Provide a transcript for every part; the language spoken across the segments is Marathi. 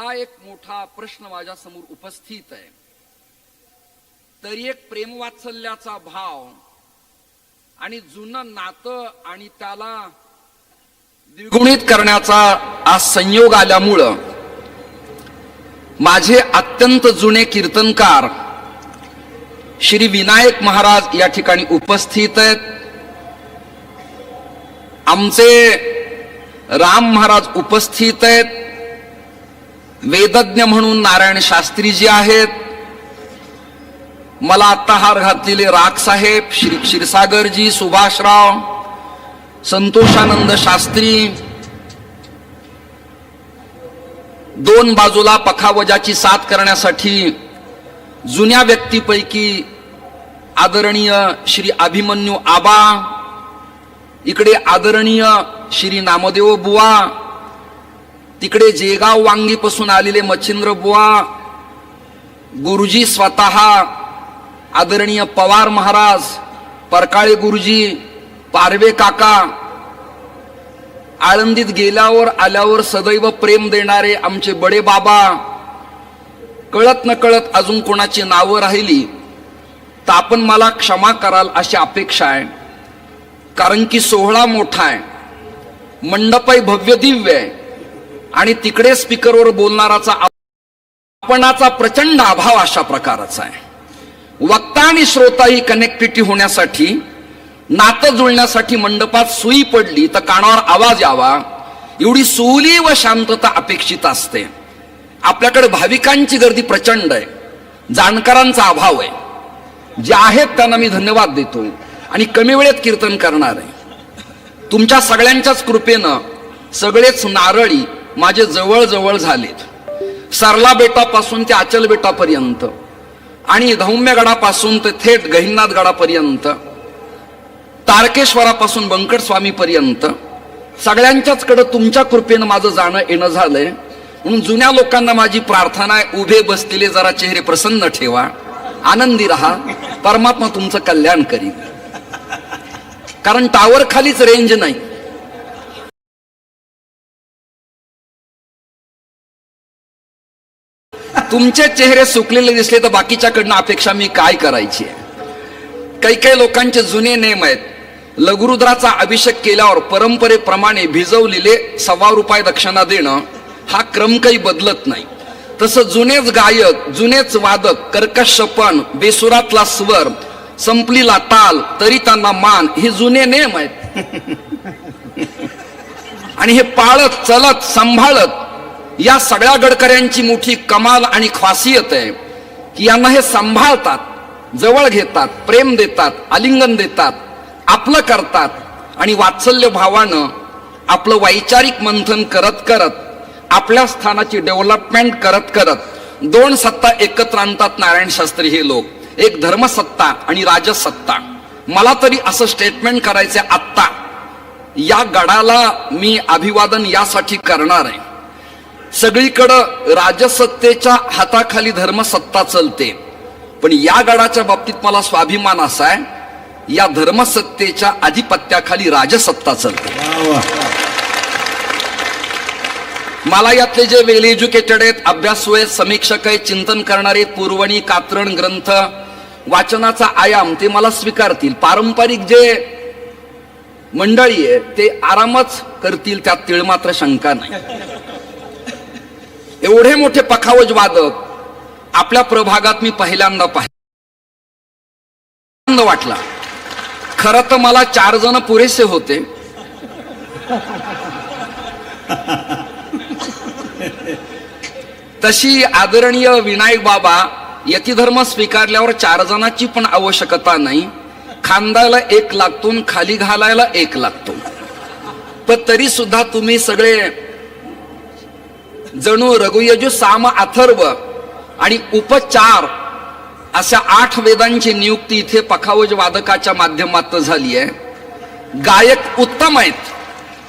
हा एक मोठा प्रश्न माझ्यासमोर उपस्थित आहे. तरी एक प्रेमवात्सल्याचा भाव आणि जुनं नातं आणि त्याला द्विगुणित करण्याचा आज संयोग आल्यामुळं माझे अत्यंत जुने कीर्तनकार श्री विनायक महाराज या ठिकाणी उपस्थित आहेत. आमचे राम महाराज उपस्थित आहेत. वेदज्ञ म्हणून नारायण शास्त्रीजी आहेत. मला आत्ता हार घातलेले राग साहेब श्री क्षीरसागरजी सुभाषराव संतोषानंद शास्त्री. दोन बाजूला पखावजाची साथ करण्यासाठी जुन्या व्यक्तीपैकी आदरणीय श्री अभिमन्यू आबा इकडे आदरणीय श्री नामदेव बुवा तिकडे जेगाव वांगीपासून आलेले मच्छिंद्र बुवा गुरुजी स्वतः आदरणीय पवार महाराज परकाळे गुरुजी पारवे काका आळंदीत गेल्यावर आल्यावर सदैव प्रेम देणारे आमचे बडे बाबा कळत न कळत अजून कोणाची नावं राहिली तर आपण मला क्षमा कराल अशी अपेक्षा आहे. कारण की सोहळा मोठा आहे. मंडपही भव्य दिव्य आहे. आणि तिकडे स्पीकरवर बोलणाराचा आपणाचा प्रचंड अभाव अशा प्रकारचा आहे. वक्ता आणि श्रोता ही कनेक्टिव्हिटी होण्यासाठी नातं जुळण्यासाठी मंडपात सुई पडली तर कानावर आवाज यावा. एवढी सुली व शांतता अपेक्षित असते. आपल्याकडे भाविकांची गर्दी प्रचंड आहे. जाणकारांचा अभाव आहे. जे आहेत त्यांना मी धन्यवाद देतो. आणि कमी वेळेत कीर्तन करणार आहे. तुमच्या सगळ्यांच्याच कृपेनं सगळेच नारळी माझे जवळजवळ झालेत. सरला बेटापासून ते अचल बेटापर्यंत आणि धौम्य गडापासून ते थेट गहिनाथ गडापर्यंत तारकेश्वरापासून बंकट स्वामीपर्यंत सगळ्यांच्याच कडे तुमच्या कृपेनं माझं जाणं येणं झालंय. म्हणून जुन्या लोकांना माझी प्रार्थना आहे उभे बसलेले जरा चेहरे प्रसन्न ठेवा आनंदी राहा परमात्मा तुमचं कल्याण करील. कारण टावर खालीच रेंज नाही. तुमचे चेहरे सुकलेले दिसले तर बाकीच्याकडनं अपेक्षा मी काय करायची आहे? काही काही लोकांचे जुने नेम आहेत. लघुरुद्राचा अभिषेक केल्यावर परंपरेप्रमाणे भिजवलेले सव्वा रुपये दक्षिणा देणं हा क्रम काही बदलत नाही. तसं जुनेच गायक जुनेच वादक कर्कशपण बेसुरातला स्वर संपलीला ताल तरी त्यांना मान हे जुने नेम आहेत. आणि हे पाळत चलत सांभाळत या सगळ्या गडकऱ्यांची मोठी कमाल आणि खासियत आहे की यांना हे सांभाळतात जवळ घेतात प्रेम देतात आलिंगन देतात आपलं करतात आणि वात्सल्य भावानं आपलं वैचारिक मंथन करत करत आपल्या स्थानाची डेव्हलपमेंट करत करत दोन सत्ता एकत्र आणतात नारायण शास्त्री हे लोक. एक धर्मसत्ता आणि राजसत्ता. मला तरी असं स्टेटमेंट करायचं आत्ता. या गडाला मी अभिवादन यासाठी करणार आहे. सगळीकडं राजसत्तेच्या हाताखाली धर्मसत्ता चलते. पण या गडाच्या बाबतीत मला स्वाभिमान असा आहे या धर्मसत्तेच्या अधिपत्याखाली राजसत्ता चलते. मला यातले जे वेल एज्युकेटेड आहेत अभ्यासू आहेत समीक्षक आहेत चिंतन करणारे पूर्वणी कात्रण ग्रंथ वाचनाचा आयाम ते मला स्वीकारतील. पारंपरिक जे मंडळी आहे ते आरामच करतील त्यात तिळमात्र शंका नाही. एवढे मोठे पखावज वादक आपल्या प्रभागात मी पहिल्यांदा पाहिजे वाटला. खरं तर मला चार जण पुरेसे होते. तशी आदरणीय विनायक बाबा यतिधर्म स्वीकारल्यावर चार जणांची पण आवश्यकता नाही. खांदायला एक लागतो खाली घालायला एक लागतो. पण तरी सुद्धा तुम्ही सगळे जणू रघुयजू साम अथर्व आणि उपचार अशा आठ वेदांची नियुक्ती इथे पखावज वादकाच्या माध्यमात झाली आहे. गायक उत्तम आहेत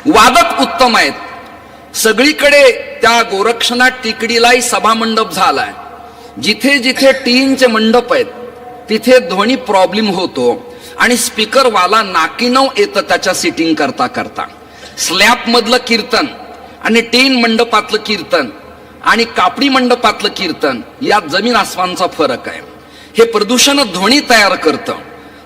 वादक उत्तम आहेत. सगळीकडे त्या गोरक्षनाथ टिकडीलाही सभामंडप झालाय. जिथे जिथे टीनचे मंडप आहेत तिथे ध्वनी प्रॉब्लेम होतो आणि स्पीकर वाला येतं त्याच्या सिटिंग करता करता. स्लॅपमधलं कीर्तन आणि टेन मंडपातलं कीर्तन आणि कापडी मंडपातलं कीर्तन यात जमीन आसमानचा फरक आहे. हे प्रदूषण ध्वनी तयार करतं.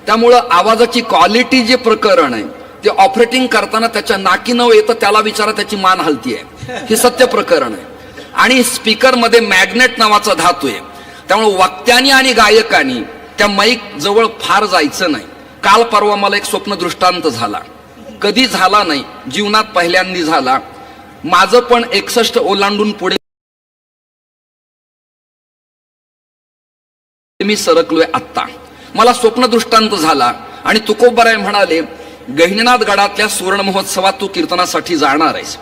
त्यामुळं आवाजाची क्वालिटी जे प्रकरण आहे ते ऑपरेटिंग करताना त्याच्या नाकी न येतं त्याला विचारा त्याची मान हलती आहे. हे सत्य प्रकरण आहे. आणि स्पीकरमध्ये मॅग्नेट नावाचा धातू आहे. त्यामुळे वक्त्यांनी आणि गायकांनी त्या माईक जवळ फार जायचं नाही. काल परवा मला एक स्वप्न दृष्टांत झाला. कधी झाला नाही जीवनात पहिल्यांदी झाला माझं पण एकसष्ट ओलांडून पुढे मी सरकलोय आत्ता. मला स्वप्न दृष्टांत झाला आणि तुकोबराय म्हणाले गहिनीनाथ गडातल्या सुवर्ण महोत्सवात तू कीर्तनासाठी जाणार आहेस.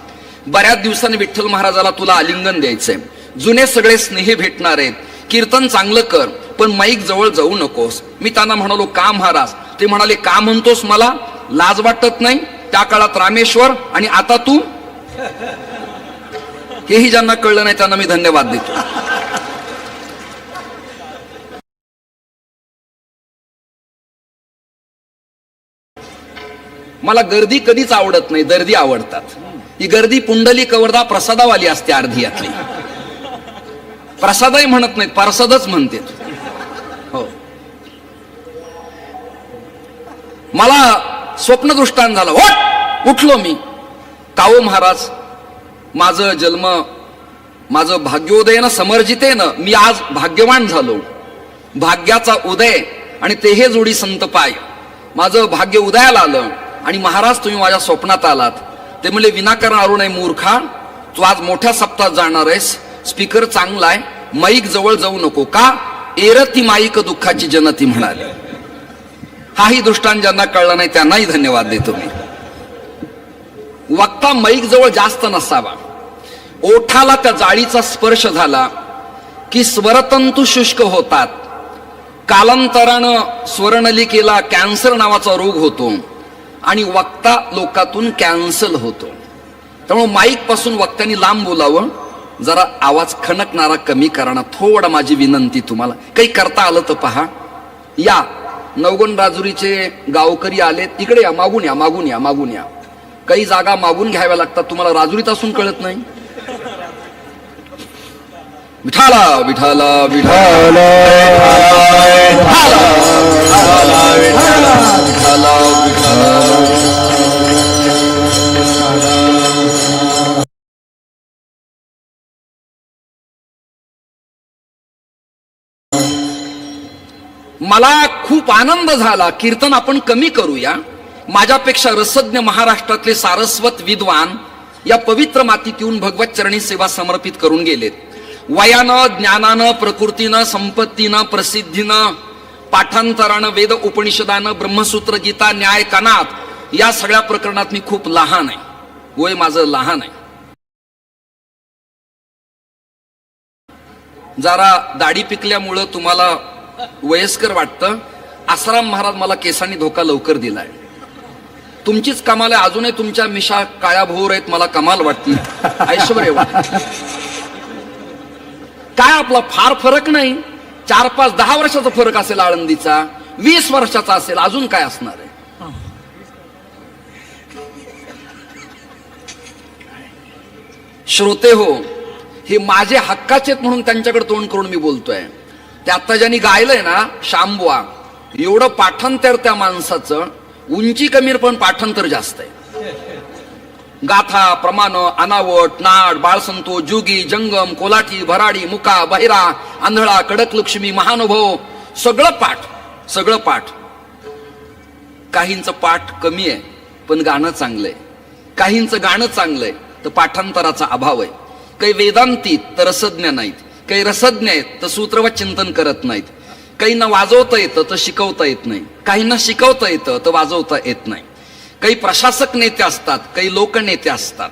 बऱ्याच दिवसांनी विठ्ठल महाराजाला तुला आलिंगन द्यायचंय. जुने सगळे स्नेही भेटणार आहेत. कीर्तन चांगलं कर पण माईक जवळ जाऊ नकोस. मी त्यांना म्हणालो का महाराज? ते म्हणाले का म्हणतोस मला? लाज वाटत नाही? त्या काळात रामेश्वर आणि आता तू? हेही ज्यांना कळलं नाही त्यांना मी धन्यवाद देतो. मला गर्दी कधीच आवडत नाही दर्दी आवडतात. ही गर्दी पुंडली कवरदा प्रसादावाली असते अर्धी यातली. प्रसादही म्हणत नाहीत प्रसादच म्हणते. हो. मला स्वप्नदृष्टान झालं वट उठलो मी. काओ महाराज माझं जन्म माझं भाग्योदयनं समर्जितेनं मी आज भाग्यवान झालो. भाग्याचा उदय आणि ते हे जोडी संत पाय. माझं भाग्य उदयाला आलं आणि महाराज तुम्ही माझ्या स्वप्नात आलात. ते म्हणले विनाकारण अरुण आहे मूर्खा तू आज मोठ्या सप्ताहात जाणार आहेस. स्पीकर चांगला आहे माईक जवळ जाऊ नको का? एरती माईक दुःखाची जनती म्हणाली. हाही दृष्टांत ज्यांना कळला नाही त्यांनाही धन्यवाद देतो मी. वक्ता मैक जवळ जास्त नसावा. ओठाला त्या जाळीचा स्पर्श झाला की स्वरतंतू शुष्क होतात. कालांतरानं स्वर्णलिकेला कॅन्सर नावाचा रोग होतो आणि वक्ता लोकातून कॅन्सल होतो. त्यामुळे माईकपासून वक्त्यांनी लांब बोलावं. जरा आवाज खणकणारा कमी करणं थोडा माझी विनंती तुम्हाला. काही करता आलं तर पहा. या. नवगण राजुरीचे गावकरी आलेत. इकडे या मागून या मागून या मागून या. काही जागा मागून घ्याव्या लागतात तुम्हाला राजुरीत असून कळत नाही. विठाला विठाला विठाला. विठाला विठाला मला खूप आनंद झाला. कीर्तन आपण कमी करूया. माझ्यापेक्षा रसज्ञ महाराष्ट्रातले सारस्वत विद्वान या पवित्र मातीत येऊन भगवत चरणी सेवा समर्पित करून गेलेत. वयानं ज्ञानानं प्रकृतीनं संपत्तीनं प्रसिद्धीनं पाठांतरानं वेद उपनिषदानं ब्रह्मसूत्र गीता न्याय कनात या सगळ्या प्रकरणात मी खूप लहान आहे. वय माझं लहान आहे. जरा दाढी पिकल्यामुळं तुम्हाला वयस्कर वाटतं. आसाराम महाराज मला केसांनी धोका लवकर दिलाय. तुमचीच कमाल आहे. अजूनही तुमच्या मिशा काळ्या भोर आहेत. मला कमाल वाटती. ऐश्वर्य काय आपला फार फरक नाही. चार पाच दहा वर्षाचा फरक असेल आळंदीचा. वीस वर्षाचा असेल. अजून काय असणार आहे? श्रोते हो हे माझे हक्काचे आहेत म्हणून त्यांच्याकडे तोंड करून मी बोलतोय. ते आता ज्यांनी गायलंय ना शांबुआ एवढं पाठांतर त्या माणसाचं उंची कमीर पण पाठांतर जास्त आहे. गाथा प्रमाण अनावट नाड बाळसंतो जोगी जंगम कोलाठी भराडी मुका बहिरा आंधळा कडक लक्ष्मी महानुभव सगळं पाठ सगळं पाठ. काहींचं पाठ कमी आहे पण गाणं चांगलंय काहींचं गाणं चांगलंय तर पाठांतराचा अभाव आहे. काही वेदांतीत तर रसज्ञ नाहीत काही रसज्ञ आहेत तर सूत्रवत चिंतन करत नाहीत. काहींना वाजवता येतं तर शिकवता येत नाही. काहींना शिकवता येतं तर वाजवता येत नाही. काही प्रशासक नेते असतात काही लोकनेते असतात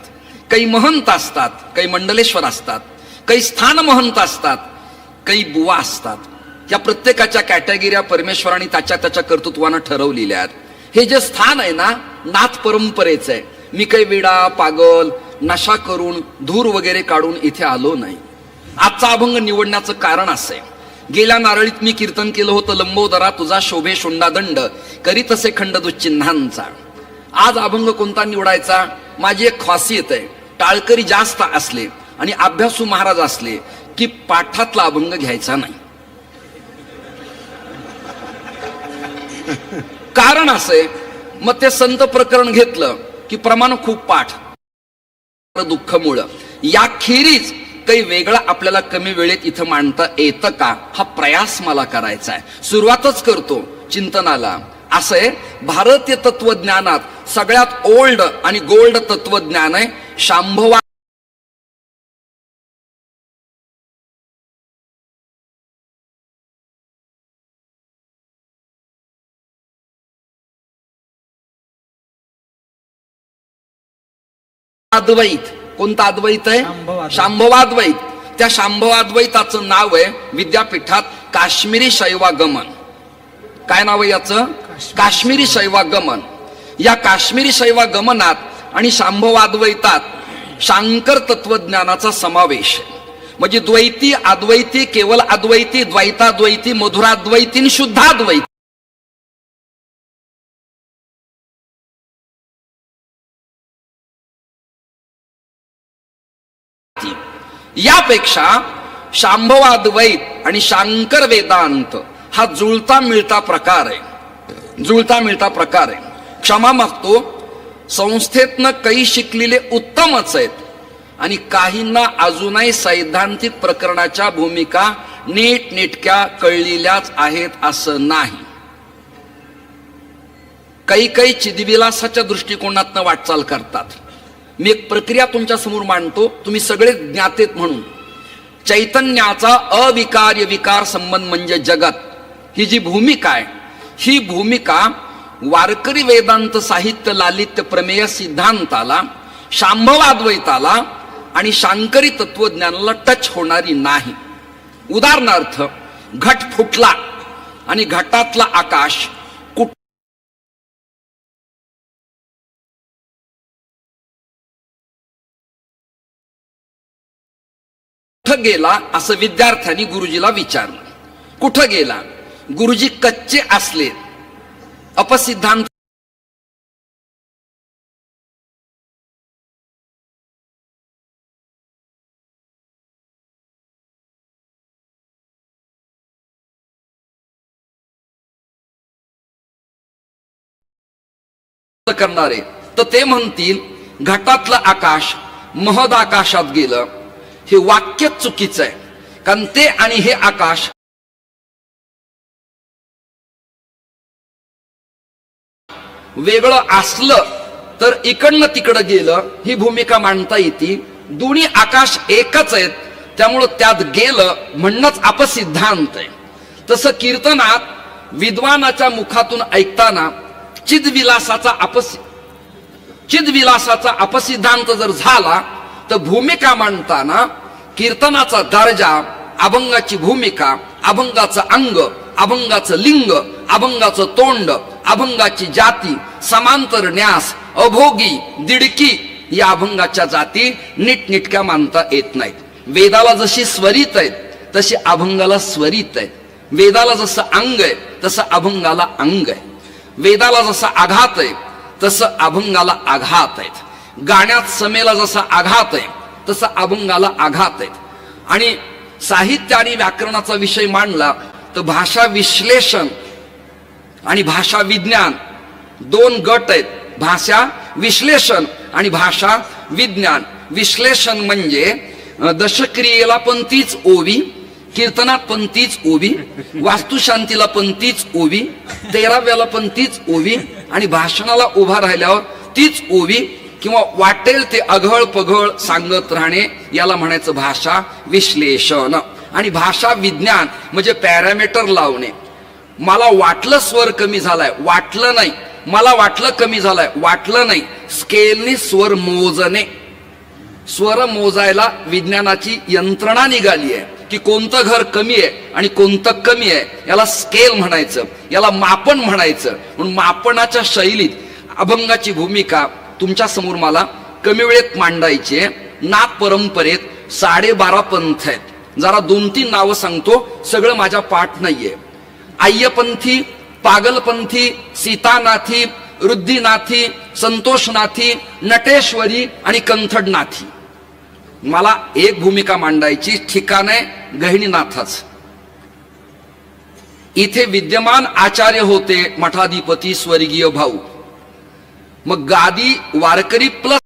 काही महंत असतात काही मंडलेश्वर असतात काही स्थान महंत असतात काही बुवा असतात. या प्रत्येकाच्या कॅटेगऱ्या परमेश्वराने त्याच्या त्याच्या कर्तृत्वानं ठरवलेल्या आहेत. हे जे स्थान आहे ना नाथ परंपरेचं आहे. मी काही वेडा पागल नशा करून धूर वगैरे काढून इथे आलो नाही. आजचा अभंग निवडण्याचं कारण असं आहे. गेल्या नारळीत मी कीर्तन केलं होतं लंबोदरा तुझा शोभे दंड करी तसे खंड दुश्चिन्हांचा आज अभंग कोणता निवडायचा? माझी एक खासियत आहे टाळकरी जास्त असले आणि अभ्यासू महाराज असले की पाठातला अभंग घ्यायचा नाही. कारण असे मग ते संत प्रकरण घेतलं की प्रमाण खूप पाठ. दुःख मुळ या खेरीज काही वेगळं आपल्याला कमी वेळेत इथं मांडता येतं का? हा प्रयास मला करायचा आहे. सुरुवातच करतो चिंतनाला. असं आहे भारतीय तत्वज्ञानात सगळ्यात ओल्ड आणि गोल्ड तत्वज्ञान आहे शांभवा अद्वैत कोणता अद्वैत आहे? शांभवाद्वैत. त्या शांभवाद्वैताचं नाव आहे विद्यापीठात काश्मीरी शैवागमन. काय नाव आहे याचं? काश्मीरी शैवागमन. या काश्मीरी शैवागमनात आणि शांभवाद्वैतात शांकर तत्वज्ञानाचा समावेश. म्हणजे द्वैती अद्वैती केवळ अद्वैती द्वैताद्वैती मधुराद्वैती आणि शुद्धाद्वैती. यापेक्षा शांभवाद्वैत आणि शांकर वेदांत हा जुळता मिळता प्रकार आहे. जुळता मिळता प्रकार आहे. क्षमा मागतो संस्थेतनं काही शिकलेले उत्तमच आहेत आणि काहींना अजूनही सैद्धांतिक प्रकरणाच्या भूमिका नीट नेटक्या कळलेल्याच आहेत असं नाही. काही काही चिदविलासाच्या दृष्टिकोनातनं वाटचाल करतात. मी एक प्रक्रिया तुमच्यासमोर मांडतो. तुम्ही सगळे ज्ञातेत म्हणून. चैतन्याचा अविकार्य विकार संबंध म्हणजे जगत. ही जी भूमिका आहे ही भूमिका वारकरी वेदांत साहित्य लालित्य प्रमेय सिद्धांताला शांभवाद्वैताला आणि शांकरी तत्वज्ञानाला टच होणारी नाही. उदाहरणार्थ घट फुटला आणि घटातला आकाश कुठं गेला असं विद्यार्थ्यांनी गुरुजीला विचारलं. कुठं गेला? गुरुजी कच्चे असले. अपसिद्धांत करणारे. तर ते म्हणतील घटातलं आकाश महद आकाशात गेलं. हे वाक्य चुकीचं आहे. कारण ते आणि हे आकाश वेगळं असलं तर इकडनं तिकडं गेलं ही भूमिका मांडता येते. दोन्ही आकाश एकच आहेत त्यामुळं त्यात गेलं म्हणणंच अपसिद्धांत आहे. तसं कीर्तनात विद्वानाच्या मुखातून ऐकताना चिदविलासाचा अपसि चिदविलासाचा अपसिद्धांत जर झाला तर भूमिका मांडताना कीर्तनाचा दर्जा अभंगाची भूमिका अभंगाचं अंग अभंगाचं लिंग अभंगाचं तोंड अभंगाची जाती समांतर न्यास अभोगी दिडकी या अभंगाच्या जाती नीटनिटक्या मानता येत नाहीत. वेदाला जशी स्वरित आहेत तशी अभंगाला स्वरित आहेत. वेदाला जसं अंग आहे तसं अभंगाला अंग आहे. वेदाला जसा आघात आहे तसं अभंगाला आघात आहेत. गाण्यात समेला जसा आघात आहे तसा अभंगाला आघात आहे. आणि साहित्य आणि व्याकरणाचा विषय मांडला तर भाषा विश्लेषण आणि भाषा विज्ञान दोन गट आहेत. भाषा विश्लेषण आणि भाषा विज्ञान. विश्लेषण म्हणजे दशक्रियेला पण तीच ओवी कीर्तनात पण तीच ओवी वास्तुशांतीला पण तीच ओवी तेराव्याला पण तीच ओवी आणि भाषणाला उभा राहिल्यावर तीच ओवी किंवा वाटेल ते अघळ पघळ सांगत राहणे याला म्हणायचं भाषा विश्लेषण. आणि भाषा विज्ञान म्हणजे पॅरामीटर लावणे. मला वाटलं स्वर कमी झालाय वाटलं नाही. मला वाटलं कमी झालाय वाटलं नाही. स्केलने स्वर मोजणे. स्वर मोजायला विज्ञानाची यंत्रणा निघाली आहे की कोणतं घर कमी आहे आणि कोणतं कमी आहे याला स्केल म्हणायचं याला मापन म्हणायचं. म्हणून मापनाच्या शैलीत अभंगाची भूमिका तुमच्यासमोर मला कमी वेळेत मांडायचे नाथ परंपरेत साडेबारा पंथ आहेत. जरा दोन तीन नावं सांगतो सगळं माझ्या पाठ नाहीये. आय्यपंथी पागलपंथी सीतानाथी रुद्धीनाथी संतोषनाथी नटेश्वरी आणि कंथडनाथी. मला एक भूमिका मांडायची ठिकाण आहे गहिनीनाथाच. इथे विद्यमान आचार्य होते मठाधिपती स्वर्गीय भाऊ. मग गादी वारकरी प्लस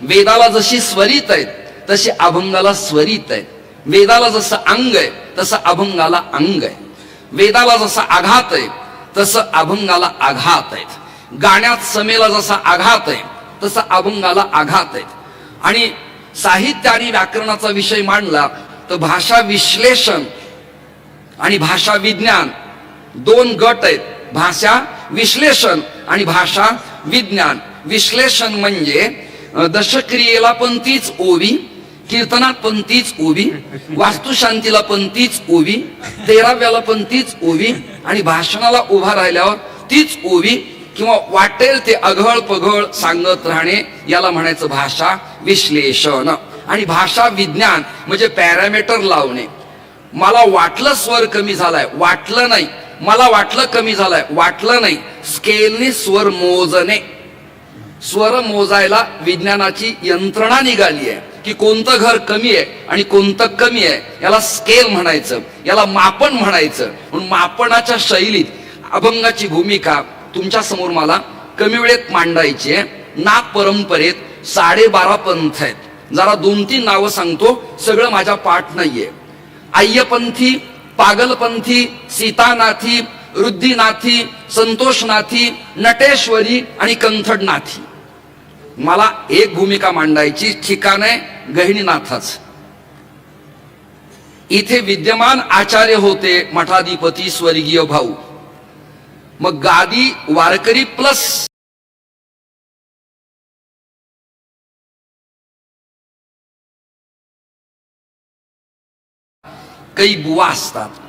वेदाला जशी स्वरित आहेत तशी अभंगाला स्वरित आहेत. वेदाला जसं अंग आहे तसं अभंगाला अंग आहे. वेदाला जसा आघात आहे तसं अभंगाला आघात आहेत. गाण्यात समेला जसा आघात आहे तसा अभंगाला आघात आहेत. आणि साहित्य आणि व्याकरणाचा विषय मांडला तर भाषा विश्लेषण आणि भाषा विज्ञान दोन गट आहेत. भाषा विश्लेषण आणि भाषा विज्ञान. विश्लेषण म्हणजे दशक्रियेला पण तीच ओवी कीर्तनात पण तीच ओवी वास्तुशांतीला पण तीच ओवी तेराव्याला पण तीच ओवी आणि भाषणाला उभा राहिल्यावर तीच ओवी किंवा वाटेल ते अघळ पघळ सांगत राहणे याला म्हणायचं भाषा विश्लेषण. आणि भाषा विज्ञान म्हणजे पॅरामीटर लावणे. मला वाटलं स्वर कमी झालाय वाटलं नाही. मला वाटलं कमी झालाय वाटलं नाही. स्केलने स्वर मोजणे. स्वर मोजायला विज्ञानाची यंत्रणा निघाली आहे की कोणतं घर कमी आहे आणि कोणतं कमी आहे. याला स्केल म्हणायचं याला मापन म्हणायचं. म्हणून मापनाच्या शैलीत अभंगाची भूमिका तुमच्यासमोर मला कमी वेळेत मांडायची आहे. नाथ परंपरेत साडेबारा पंथ आहेत. जरा दोन तीन नावं सांगतो सगळं माझ्या पाठ नाहीये. आय्यपंथी पागलपंथी सीतानाथी रुद्दीनाथी संतोषनाथी नटेश्वरी आणि कंथडनाथी. मला एक भूमिका मांडायची ठिकाण आहे गहिनीनाथाच. इथे विद्यमान आचार्य होते मठाधिपती स्वर्गीय भाऊ. मग गादी वारकरी प्लस काही बुवा असतात.